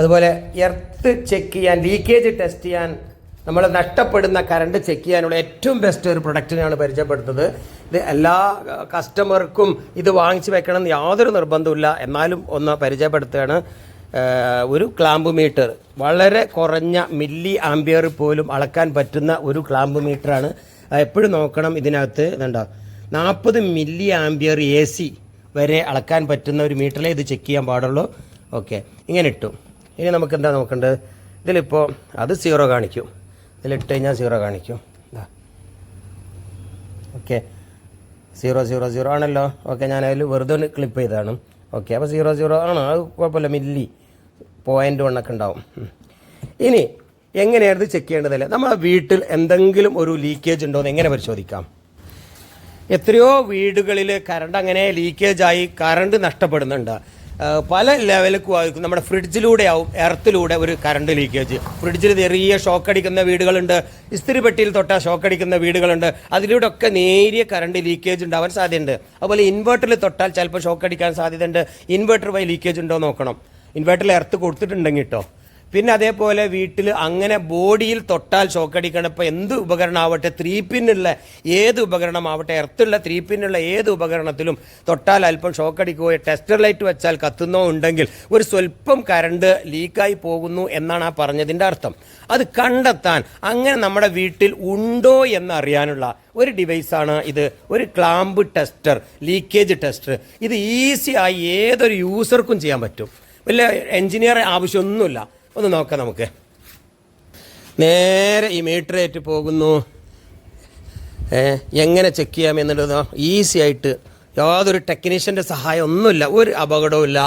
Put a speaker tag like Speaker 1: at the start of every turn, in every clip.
Speaker 1: അതുപോലെ earth check ചെയ്യാൻ leakage test ചെയ്യാൻ നമ്മൾ നഷ്ടപ്പെടുന്ന കറണ്ട് ചെക്ക് ചെയ്യാനുള്ള ഏറ്റവും ബെസ്റ്റ് ഒരു പ്രൊഡക്റ്റിനെയാണ് പരിചയപ്പെടുത്തുന്നത്. ഇത് എല്ലാ കസ്റ്റമർക്കും ഇത് വാങ്ങിച്ച് വെക്കണം എന്ന് യാതൊരു നിർബന്ധമില്ല എന്നാലും ഒന്ന് പരിചയപ്പെടുത്തുകയാണ്. ഒരു ക്ലാമ്പ് മീറ്റർ വളരെ കുറഞ്ഞ മില്ലി ആംബിയർ പോലും അളക്കാൻ പറ്റുന്ന ഒരു ക്ലാമ്പ് മീറ്ററാണ് എപ്പോഴും നോക്കണം ഇതിനകത്ത്. ഇതുണ്ടോ? നാൽപ്പത് മില്ലി ആംബിയർ എ സി വരെ അളക്കാൻ പറ്റുന്ന ഒരു മീറ്ററിലേ ഇത് ചെക്ക് ചെയ്യാൻ പാടുള്ളൂ. ഓക്കെ ഇങ്ങനെ ഇട്ടു. ഇനി നമുക്ക് എന്താ നോക്കേണ്ടത് ഇതിലിപ്പോൾ അത് സീറോ കാണിക്കും. ഇതിലിട്ട് കഴിഞ്ഞാൽ സീറോ കാണിക്കും. ഇതാ ഓക്കെ. സീറോ സീറോ സീറോ ആണല്ലോ. ഓക്കെ ഞാൻ അതിൽ വെറുതെ ഒന്ന് ക്ലിപ്പ് ചെയ്തതാണ്. ഓക്കെ അപ്പോൾ സീറോ സീറോ ആണ്. അത് കുഴപ്പമില്ല മില്ലി പോയിന്റ് വണ്ണൊക്കെ ഉണ്ടാവും. ഇനി എങ്ങനെയാണ് ചെക്ക് ചെയ്യേണ്ടതല്ലേ? നമ്മളെ വീട്ടിൽ എന്തെങ്കിലും ഒരു ലീക്കേജ് ഉണ്ടോ എന്ന് എങ്ങനെ പരിശോധിക്കാം? എത്രയോ വീടുകളിൽ കറണ്ട് അങ്ങനെ ലീക്കേജായി കറണ്ട് നഷ്ടപ്പെടുന്നുണ്ട്. പല ലെവലിലും ആയിരിക്കും. നമ്മുടെ ഫ്രിഡ്ജിലൂടെ ആവും എർത്തിലൂടെ ഒരു കറണ്ട് ലീക്കേജ്. ഫ്രിഡ്ജിൽ ചെറിയ ഷോക്ക് അടിക്കുന്ന വീടുകളുണ്ട് ഇസ്തിരി പെട്ടിയിൽ തൊട്ടാൽ ഷോക്ക് അടിക്കുന്ന വീടുകളുണ്ട്. അതിലൂടെ ഒക്കെ നേരിയ കറണ്ട് ലീക്കേജ് ഉണ്ടാവാൻ സാധ്യതയുണ്ട്. അതുപോലെ ഇൻവെർട്ടറിൽ തൊട്ടാൽ ചിലപ്പോൾ ഷോക്ക് അടിക്കാൻ സാധ്യതയുണ്ട്. ഇൻവെർട്ടർ വഴി ലീക്കേജ് ഉണ്ടോ നോക്കണം. ഇൻവെർട്ടറിൽ എർത്ത് കൊടുത്തിട്ടുണ്ടെങ്കിൽ കേട്ടോ പിന്നെ അതേപോലെ വീട്ടിൽ അങ്ങനെ ബോഡിയിൽ തൊട്ടാൽ ഷോക്കടിക്കണം ഇപ്പോൾ എന്ത് ഉപകരണമാവട്ടെ? ത്രീ പിന്നുള്ള ഏത് ഉപകരണമാവട്ടെ? എർത്തുള്ള ത്രീ പിന്നുള്ള ഏത് ഉപകരണത്തിലും തൊട്ടാൽ അല്പം ഷോക്കടിക്കുകയോ ടെസ്റ്റർ ലൈറ്റ് വെച്ചാൽ കത്തുന്നോ ഉണ്ടെങ്കിൽ ഒരു സ്വല്പം കറണ്ട് ലീക്കായി പോകുന്നു എന്നാണ് ആ പറഞ്ഞതിന്റെ അർത്ഥം. അത് കണ്ടെത്താൻ അങ്ങനെ നമ്മുടെ വീട്ടിൽ ഉണ്ടോ എന്നറിയാനുള്ള ഒരു ഡിവൈസാണ് ഇത്. ഒരു ക്ലാമ്പ് ടെസ്റ്റർ ലീക്കേജ് ടെസ്റ്റർ. ഇത് ഈസി ആയി ഏതൊരു യൂസർക്കും ചെയ്യാൻ പറ്റും. വലിയ എഞ്ചിനീയർ ആവശ്യമൊന്നുമില്ല. ഒന്ന് നോക്കാം നമുക്ക്. നേരെ ഈ മീറ്ററേറ്റ് പോകുന്നു. എങ്ങനെ ചെക്ക് ചെയ്യാം എന്നുള്ളത് ഈസി ആയിട്ട് യാതൊരു ടെക്നീഷ്യന്റെ സഹായം ഒന്നുമില്ല. ഒരു അപകടവും ഇല്ല.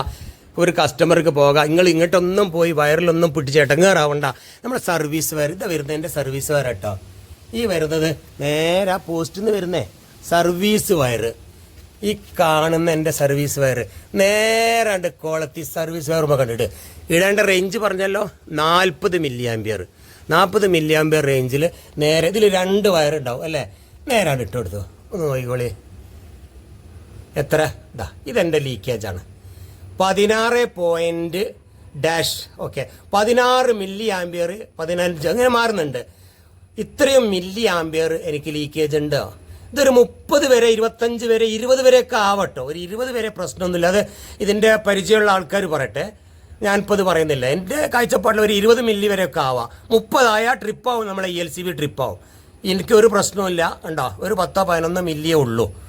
Speaker 1: ഒരു കസ്റ്റമർക്ക് പോകാം. നിങ്ങൾ ഇങ്ങോട്ടൊന്നും പോയി വയറിലൊന്നും പിടിച്ച് ഇടങ്ങേറാവണ്ട നമ്മുടെ സർവീസ് വയർ ഇതാ വരുന്നതിന്റെ സർവീസ് വയർ കേട്ടോ. ഈ വരുന്നത് നേരെ ആ പോസ്റ്റിൽ നിന്ന് വരുന്നേ. സർവീസ് വയർ ഈ കാണുന്ന എന്റെ സർവീസ് വയർ നേരാണ്ട് കോളത്തി സർവീസ് വയർ കണ്ടിട്ട്. ഇടേണ്ട റേഞ്ച് പറഞ്ഞല്ലോ നാൽപ്പത് മില്ലി ആംബിയർ നാൽപ്പത് മില്ലി ആംബിയർ റേഞ്ചിൽ നേരെ ഇതിൽ രണ്ട് വയർ ഉണ്ടാവും അല്ലേ? നേരാണ്ട് ഇട്ട് കൊടുത്തു. ഒന്ന് നോക്കിക്കോളി. എത്ര? ഇതാ ഇതെന്റെ ലീക്കേജാണ് പതിനാറ് പോയിന്റ് ഡാഷ് ഓക്കെ പതിനാറ് മില്ലി ആംബിയർ പതിനഞ്ച് അങ്ങനെ മാറുന്നുണ്ട്. ഇത്രയും മില്ലി ആംബിയർ എനിക്ക് ലീക്കേജ് ഉണ്ട് ഇതൊരു മുപ്പത് വരെ ഇരുപത്തഞ്ച് വരെ ഇരുപത് വരെയൊക്കെ ആവട്ടോ. ഒരു ഇരുപത് വരെ പ്രശ്നമൊന്നുമില്ല. അത് ഇതിന്റെ പരിചയമുള്ള ആൾക്കാർ പറയട്ടെ. ഞാനിപ്പോൾ ഇത് പറയുന്നില്ല. എന്റെ കാഴ്ചപ്പാടിൽ ഒരു ഇരുപത് മില്ലി വരെയൊക്കെ ആവാം. മുപ്പതായ ട്രിപ്പാവും നമ്മളെ ഇ എൽ സി ബി ട്രിപ്പാവും. എനിക്കൊരു പ്രശ്നമില്ല ഉണ്ടോ ഒരു പത്തോ പതിനൊന്നോ മില്ലിയേ ഉള്ളൂ.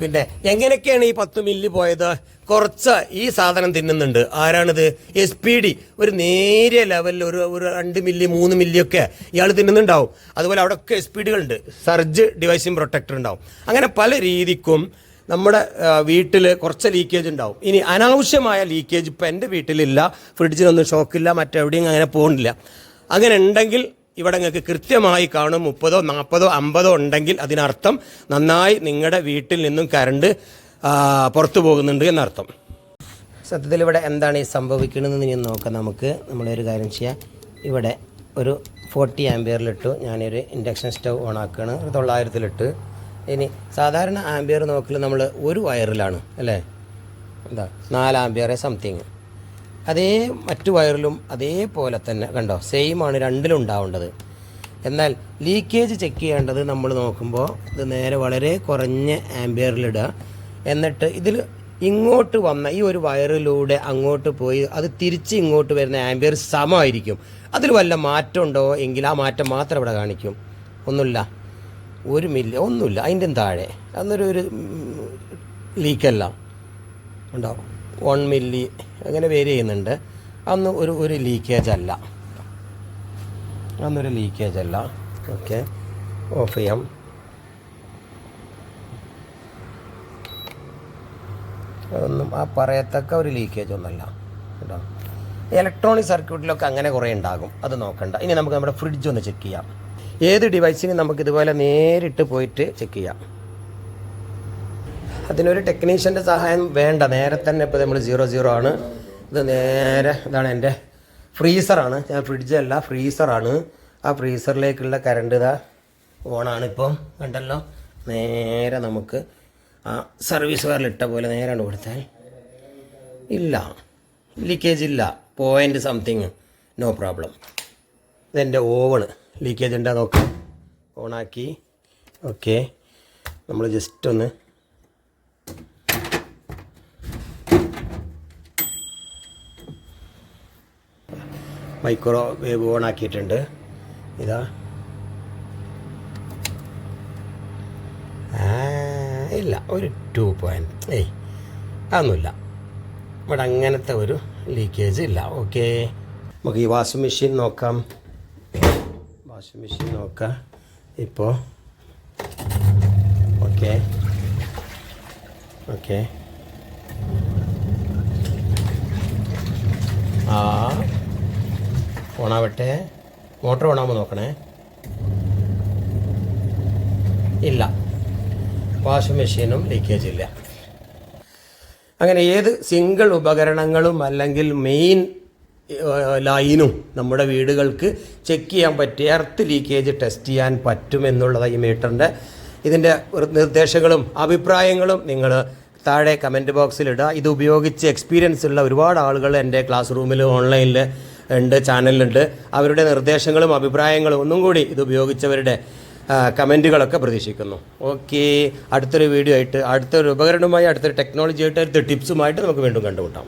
Speaker 1: പിന്നെ എങ്ങനെയൊക്കെയാണ് ഈ പത്ത് മില്ല് പോയത്? കുറച്ച് ഈ സാധനം തിന്നുന്നുണ്ട്. ആരാണിത്? എസ് പി ഡി ഒരു നേരിയ ലെവലിൽ ഒരു ഒരു രണ്ട് മില്ലി മൂന്ന് മില്ലിയൊക്കെ ഇയാൾ തിന്നുന്നുണ്ടാവും. അതുപോലെ അവിടെ ഒക്കെ എസ് പി ഡികളുണ്ട് സർജ് ഡിവൈസിങ് പ്രൊട്ടക്ടർ ഉണ്ടാവും. അങ്ങനെ പല രീതിക്കും നമ്മുടെ വീട്ടിൽ കുറച്ച് ലീക്കേജ് ഉണ്ടാവും. ഇനി അനാവശ്യമായ ലീക്കേജ് ഇപ്പം എന്റെ വീട്ടിലില്ല. ഫ്രിഡ്ജിനൊന്നും ഷോക്കില്ല മറ്റെവിടെയും അങ്ങനെ പോകുന്നില്ല അങ്ങനെ ഉണ്ടെങ്കിൽ ഇവിടെ നിങ്ങൾക്ക് കൃത്യമായി കാണും മുപ്പതോ നാൽപ്പതോ അമ്പതോ ഉണ്ടെങ്കിൽ അതിനർത്ഥം നന്നായി നിങ്ങളുടെ വീട്ടിൽ നിന്നും കറണ്ട് ആ, പുറത്തു പോകുന്നുണ്ട് എന്നർത്ഥം. സത്യത്തിൽ ഇവിടെ എന്താണ് ഈ സംഭവിക്കണമെന്ന് ഇനി നോക്കാം നമുക്ക്. നമ്മളൊരു കാര്യം ചെയ്യാം. ഇവിടെ ഒരു ഫോർട്ടി ആംബിയറിലിട്ടു ഞാനൊരു ഇൻഡക്ഷൻ സ്റ്റവ് ഓൺ ആക്കുകയാണ് ഒരു തൊള്ളായിരത്തിലിട്ട് ഇനി സാധാരണ ആംബിയർ നോക്കൽ നമ്മൾ ഒരു വയറിലാണ് അല്ലേ? എന്താ? നാല് ആംബിയറെ സംതിങ് അതേ മറ്റു വയറിലും അതേപോലെ തന്നെ കണ്ടോ സെയിം ആണ് രണ്ടിലും ഉണ്ടാവേണ്ടത്. എന്നാൽ ലീക്കേജ് ചെക്ക് ചെയ്യേണ്ടത് നമ്മൾ നോക്കുമ്പോൾ ഇത് നേരെ വളരെ കുറഞ്ഞ ആംബിയറിലിടുക എന്നിട്ട് ഇതിൽ ഇങ്ങോട്ട് വന്ന ഈ ഒരു വയറിലൂടെ അങ്ങോട്ട് പോയി അത് തിരിച്ച് ഇങ്ങോട്ട് വരുന്ന ആംബിയർ സമമായിരിക്കും. അതിൽ വല്ല മാറ്റം ഉണ്ടോ എങ്കിൽ ആ മാറ്റം മാത്രം ഇവിടെ കാണിക്കും. ഒന്നുമില്ല. ഒരു മില്ലി ഒന്നുമില്ല. അതിന്റെ താഴെ. അന്നൊരു ഒരു ലീക്കല്ല ഉണ്ടോ വൺ മില്ലി അങ്ങനെ വേരി ചെയ്യുന്നുണ്ട്. അന്ന് ഒരു ഒരു ലീക്കേജ് അല്ല. അന്നൊരു ലീക്കേജ് അല്ല. ഓക്കെ ഓഫ് ചെയ്യാം. അതൊന്നും ആ പറയത്തക്ക ഒരു ലീക്കേജ് ഒന്നല്ല. കേട്ടോ. ഇലക്ട്രോണിക് സർക്യൂട്ടിലൊക്കെ അങ്ങനെ കുറേ ഉണ്ടാകും. അത് നോക്കണ്ട. ഇനി നമുക്ക് നമ്മുടെ ഫ്രിഡ്ജ് ഒന്ന് ചെക്ക് ചെയ്യാം. ഏത് ഡിവൈസിനും നമുക്ക് ഇതുപോലെ നേരിട്ട് പോയിട്ട് ചെക്ക് ചെയ്യാം. അതിനൊരു ടെക്നീഷ്യന്റെ സഹായം വേണ്ട. നേരെ തന്നെ ഇപ്പോൾ നമ്മൾ സീറോ സീറോ ആണ്. ഇത് നേരെ ഇതാണ് എന്റെ ഫ്രീസറാണ് ഞാൻ ഫ്രിഡ്ജല്ല ഫ്രീസറാണ് ആ ഫ്രീസറിലേക്കുള്ള കറണ്ട് ഇതാ ഓണാണ് ഇപ്പം. കണ്ടല്ലോ? നേരെ നമുക്ക് ആ സർവീസ് വയറിൽ ഇട്ട പോലെ നേരാണ് കൊടുത്താൽ ഇല്ല. ലീക്കേജ് ഇല്ല. പോയിന്റ് സംതിങ് നോ പ്രോബ്ലം ഇതെന്റെ ഓവണ് ലീക്കേജ് ഉണ്ടോ നോക്കാം. ഓണാക്കി ഓക്കെ നമ്മൾ ജസ്റ്റ് ഒന്ന് മൈക്രോ വേവ് ഓൺ ആക്കിയിട്ടുണ്ട്. ഇതാ. ഇല്ല ഒരു ടു പോയിന്റ് ഏയ് അതൊന്നുമില്ല. ഇവിടെ അങ്ങനത്തെ ഒരു ലീക്കേജ് ഇല്ല. ഓക്കെ നമുക്ക് ഈ വാഷിംഗ് മെഷീൻ നോക്കാം. വാഷിംഗ് മെഷീൻ നോക്കാം. ഇപ്പോൾ ഓക്കെ ഓക്കെ ആ. ഓണാവട്ടെ? മോട്ടർ ഓണാകുമ്പോൾ നോക്കണേ. ഇല്ല. വാഷിംഗ് മെഷീനും ലീക്കേജ് ഇല്ല. അങ്ങനെ ഏത് സിംഗിൾ ഉപകരണങ്ങളും അല്ലെങ്കിൽ മെയിൻ ലൈനും നമ്മുടെ വീടുകൾക്ക് ചെക്ക് ചെയ്യാൻ പറ്റിയ എർത്ത് ലീക്കേജ് ടെസ്റ്റ് ചെയ്യാൻ പറ്റുമെന്നുള്ളത് ഈ മീറ്ററിന്റെ ഇതിന്റെ നിർദ്ദേശങ്ങളും അഭിപ്രായങ്ങളും നിങ്ങൾ താഴെ കമന്റ് ബോക്സിൽ ഇടുക ഇത് ഉപയോഗിച്ച് എക്സ്പീരിയൻസ് ഉള്ള ഒരുപാട് ആളുകൾ എന്റെ ക്ലാസ് റൂമിൽ ഓൺലൈനിൽ ഉണ്ട് ചാനലിലുണ്ട്. അവരുടെ നിർദ്ദേശങ്ങളും അഭിപ്രായങ്ങളും ഒന്നും കൂടി ഇത് ഉപയോഗിച്ചവരുടെ കമന്റുകളൊക്കെ പ്രതീക്ഷിക്കുന്നു. ഓക്കെ അടുത്തൊരു വീഡിയോ ആയിട്ട് അടുത്തൊരു ഉപകരണവുമായി അടുത്തൊരു ടെക്നോളജി ആയിട്ട് അടുത്തൊരു ടിപ്സുമായിട്ട് നമുക്ക് വീണ്ടും കണ്ടുമുട്ടാം.